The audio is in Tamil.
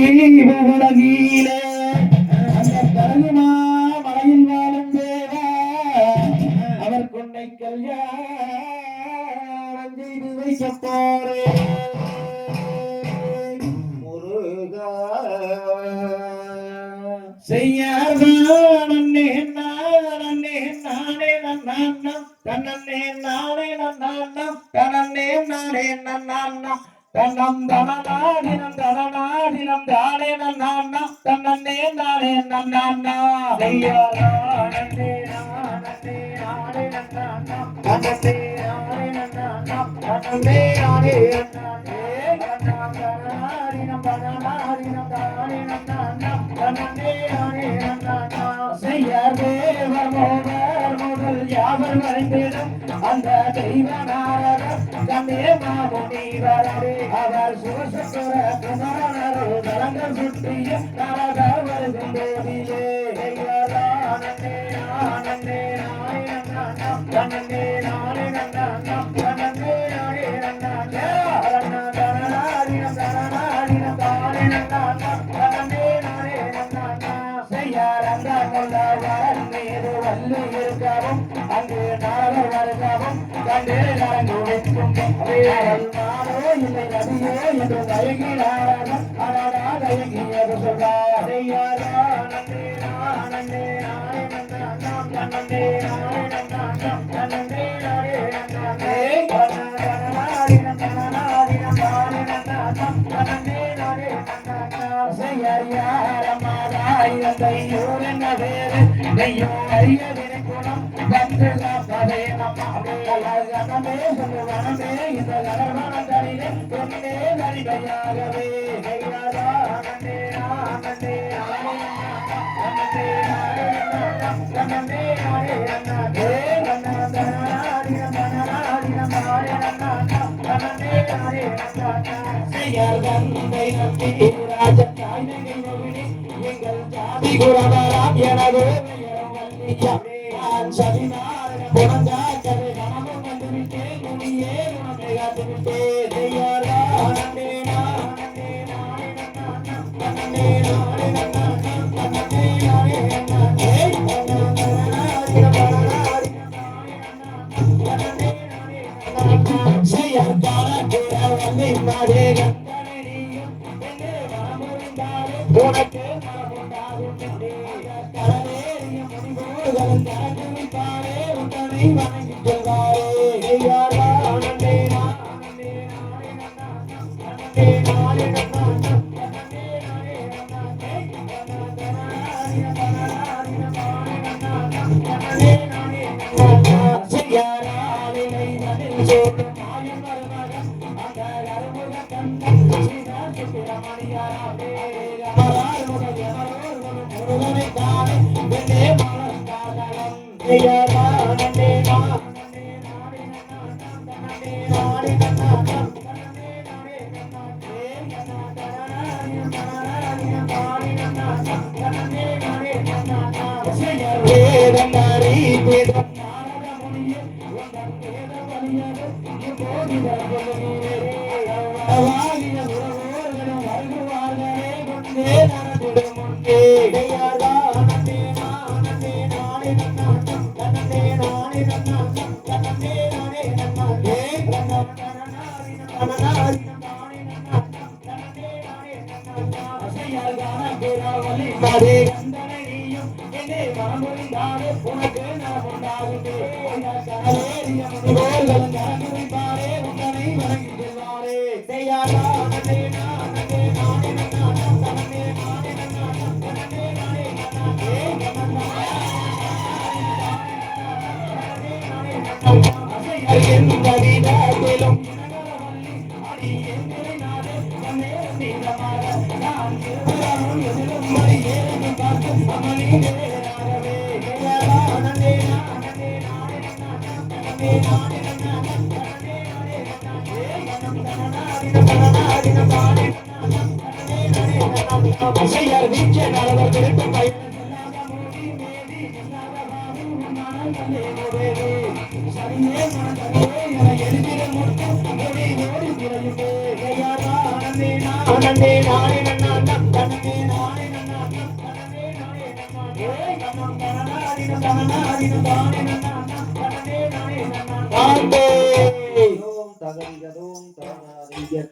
உலகிலே அந்த கருமா மலையில் வாழும் தேவா அவர் கொண்டை கல்யாணம் செய்து வைக்க போறேன். முருகா செய்யாதே நானே நானே நன்னாண்ணம் தன்னே நானே நன்னாண்ணம் தன்னே நானே நன்னாண்ணம் தன்னம் தனநாடினம் தானே நன்னாண்ணம் தன்னே நானே நன்னாண்ணா செய்யாதே நானே நானே நானே நன்னாண்ணம் தன்னே நானே நன்னாண்ணே தன்னம் தனநாடினம் தனநாடினம் தானே நன்னாண்ணம் தன்னே நானே நன்னாண்ணா செய்யாதே வரமோதர் முதல் யாவர் வரைந்திடும் அந்த தெய்வ மாமுனிவரே அவர் சிவசக்கர குமாரரோ தலங்கள் சுற்றிய நாரத வருகும் போதிலே ஆனந்தே ஆனந்தே நானே நன்னாம் கண்ணே நானே நன்னாம் கண்ணே நானே நன்னாம் அரணா தனநாடினம் தனநாடினம் தானே நன்னாம் கண்ணே நானே நன்னாம் செய்யாரங்க கொள்ள வரன் மீது வல்லு இருக்கவும் அங்கு நாளர் வருகவும் கண்டே நான்கு வைக்கும் அவையால் மாறோ இல்லை நதியோ என்று தயங்கினாரன் அடடா தயங்கியது சொல்றார் என்ன வேறு தையோ அறியதினை குணம் வந்து காப்பதே நம்மே அழகனமே இந்த பொன்னே நடிகையாகவே எங்கள் ஜாதி குரவராம் எனது நான் சதினாரன புனந்தாக்கரை கணவன் வந்து விட்டேன் உனக்கு செய்யாரா உனக்கு Yeah. Yeah. நன்னே நானே அசையார் வீச்ச நலவர் திருட்டு பயிர் சொல்லாத மோதி மேதி நான் நானே நானே நன்னானம் காந்தே